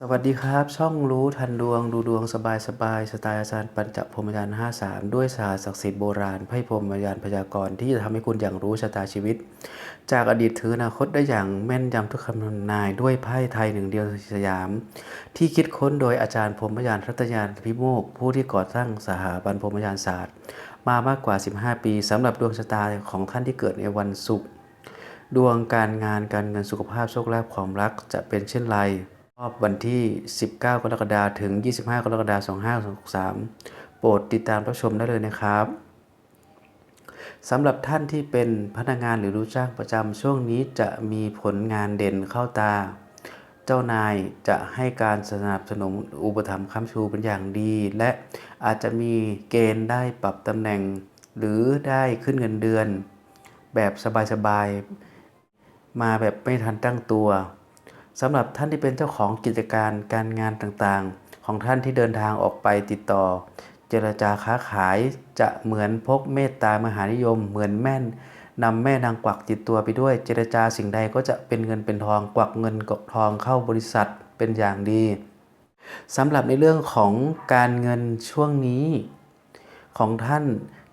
สวัสดีครับ ช่องรู้ทันดวงดูดวงสบายสบายสไตล์อาจารย์ปัญจพรหมยาน53 ด้วยศาสตร์ศักดิ์สิทธิ์โบราณไพ่พรหมยานพยากรณ์ที่จะทำให้คุณอย่างรู้ชะตาชีวิต จากอดีตถืออนาคตได้อย่างแม่นยำทุกคำทำนายด้วยไพ่ไทยหนึ่งเดียวสยาม ที่คิดค้นโดยอาจารย์พรหมยานรัตยานพิโมก ผู้ที่ก่อตั้งสถาบันพรหมยานศาสตร์ มามากกว่า 15 ปีสำหรับดวงชะตาของท่านที่เกิดในวันศุกร์ดวงการงานการเงินสุขภาพโชคลาภความรักจะเป็นเช่นไร รอบวันที่ 19 กรกฎาคมถึง 25 กรกฎาคม2563 โปรดติดตามรับชมได้เลยนะครับสำหรับท่านที่เป็นพนักงานหรือรู้จ้างประจำช่วงนี้จะมีผลงานเด่นเข้าตา เจ้านายจะให้การสนับสนุนอุปถัมภ์ค้ำชูเป็นอย่างดี และอาจจะมีเกณฑ์ได้ปรับตำแหน่ง หรือได้ขึ้นเงินเดือน แบบสบายๆ มาแบบไม่ทันตั้งตัว สำหรับท่านที่เป็นเจ้าของกิจการการงานต่างๆ ของท่านที่เดินทางออกไปติดต่อ เจรจาค้าขายจะเหมือนพกเมตตามหานิยม เหมือนแม่นนำแม่นางกวักติดตัวไปด้วย เจรจาสิ่งใดก็จะเป็นเงินเป็นทองกวักเงินกกทองเข้าบริษัทเป็นอย่างดีสำหรับในเรื่องของการเงินช่วงนี้ ของท่าน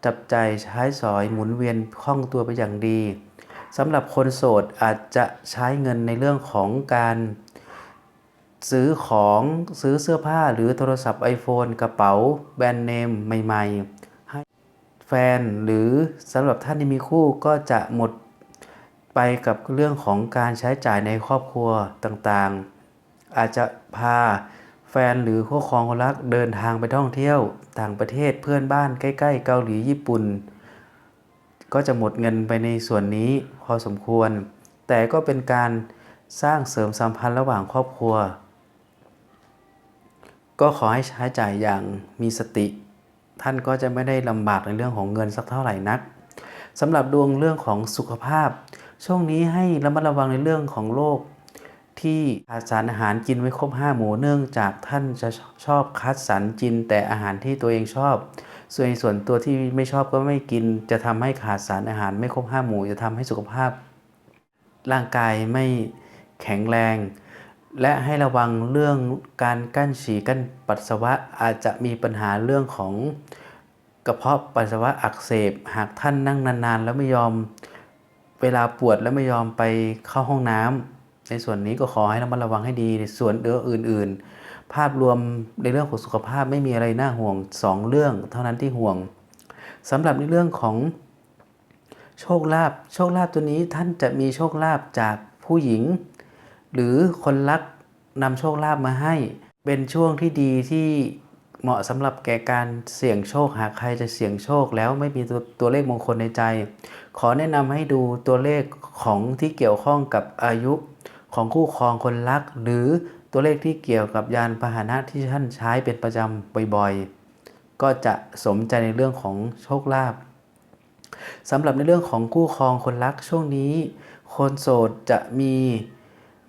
จับใจใช้สอยหมุนเวียนคล่องตัวไปอย่างดี สำหรับคนโสดอาจจะใช้เงินในเรื่องของการซื้อของซื้อเสื้อผ้าหรือโทรศัพท์ iPhone กระเป๋า แบรนด์เนมใหม่ ๆ ให้แฟนหรือสำหรับท่านที่มีคู่ก็จะหมดไปกับเรื่องของการใช้จ่ายในครอบครัวต่างๆ อาจจะพาแฟนหรือคู่ครองคนรักเดินทางไปท่องเที่ยว ต่างประเทศเพื่อนบ้านใกล้ ๆ เกาหลีญี่ปุ่น ก็จะหมดเงินไปในส่วนนี้พอสมควร แต่ก็เป็นการสร้างเสริมสัมพันธ์ระหว่างครอบครัว ก็ขอให้ใช้จ่ายอย่างมีสติ ท่านก็จะไม่ได้ลำบากในเรื่องของเงินสักเท่าไหร่นักสำหรับดวงเรื่องของสุขภาพ ช่วงนี้ให้ระมัดระวังในเรื่องของโรคที่ขาดสารอาหารกินไม่ครบ5หมู่เนื่องจากท่านจะชอบคัดสรรกินแต่อาหารที่ตัวเองชอบ ส่วนส่วนตัวที่ไม่ชอบก็ไม่กิน จะทำให้ขาดสารอาหารไม่ครบห้าหมู่ จะทำให้สุขภาพ ร่างกายไม่แข็งแรง และให้ระวังเรื่องการกั้นฉี่กั้นปัสสาวะอาจจะมีปัญหาเรื่องของกระเพาะปัสสาวะอักเสบ หากท่านนั่งนานๆ แล้วไม่ยอมเวลาปวดแล้วไม่ยอมไปเข้าห้องน้ำในส่วนนี้ก็ขอให้ระมัดระวังให้ดีในส่วนเดืออื่น ๆ ภาพรวมในเรื่องของสุขภาพไม่มีอะไรน่าห่วง 2 เรื่องเท่านั้นที่ห่วงสำหรับในเรื่องของโชคลาภโชคลาภตัวนี้ท่านจะมีโชคลาภจากผู้หญิง หรือคนรักนำโชคลาภมาให้ เป็นช่วงที่ดีที่เหมาะสำหรับแก่การเสี่ยงโชคหากใครจะเสี่ยงโชคแล้วไม่มีตัวตัวเลขมงคลในใจ ขอแนะนำให้ดูตัวเลขของที่เกี่ยวข้องกับอายุของคู่ครองคนรักหรือ ตัวเลขที่เกี่ยวกับยานพาหนะที่ท่านใช้เป็นประจำบ่อยๆ ก็จะสมใจในเรื่องของโชคลาภสำหรับในเรื่องของคู่ครองคนรักช่วงนี้ คนโสดจะมี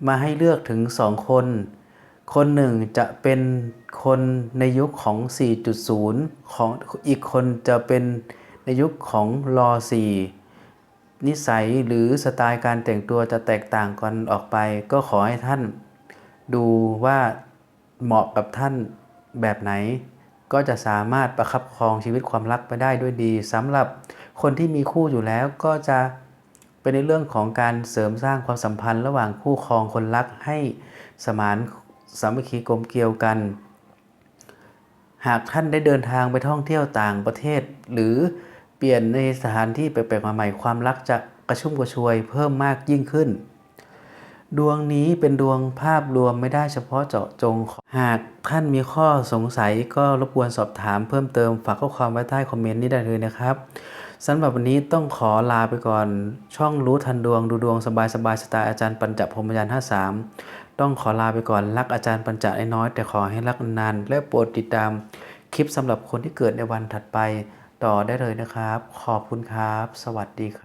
มาให้เลือกถึง 2 คน คนหนึ่งจะเป็นคนในยุคของ 4.0 ของอีกคนจะเป็นในยุคของรอ4นิสัยหรือสไตล์การแต่งตัวจะแตกต่างกันออกไป ก็ขอให้ท่าน ดูว่าเหมาะกับท่านแบบไหน ก็จะสามารถประคับครองชีวิตความรักไปได้ด้วยดีสำหรับคนที่มีคู่อยู่แล้วก็จะเป็นในเรื่องของการเสริมสร้างความสัมพันธ์ระหว่างคู่ครองคนรักให้สมานสามัคคีกลมเกลียวกัน หากท่านได้เดินทางไปท่องเที่ยวต่างประเทศ หรือเปลี่ยนในสถานที่แปลกๆใหม่ๆความรักจะกระชุ่มกระชวยเพิ่มมากยิ่งขึ้น ดวงนี้เป็นดวงภาพรวมไม่ได้เฉพาะเจาะจง หากท่านมีข้อสงสัยก็รบกวนสอบถามเพิ่มเติมฝากข้อความไว้ใต้คอมเมนต์นี้ได้เลยนะครับสำหรับวันนี้ต้องขอลาไปก่อน ช่องรู้ทันดวงดูดวงสบายสบายสไตล์อาจารย์ปัญจพรมยาน53 ต้องขอลาไปก่อนรักอาจารย์ปัญจน้อยแต่ขอให้รักนานและโปรดติดตาม คลิปสำหรับคนที่เกิดในวันถัดไปต่อได้เลยนะครับ ขอบคุณครับ สวัสดีครับ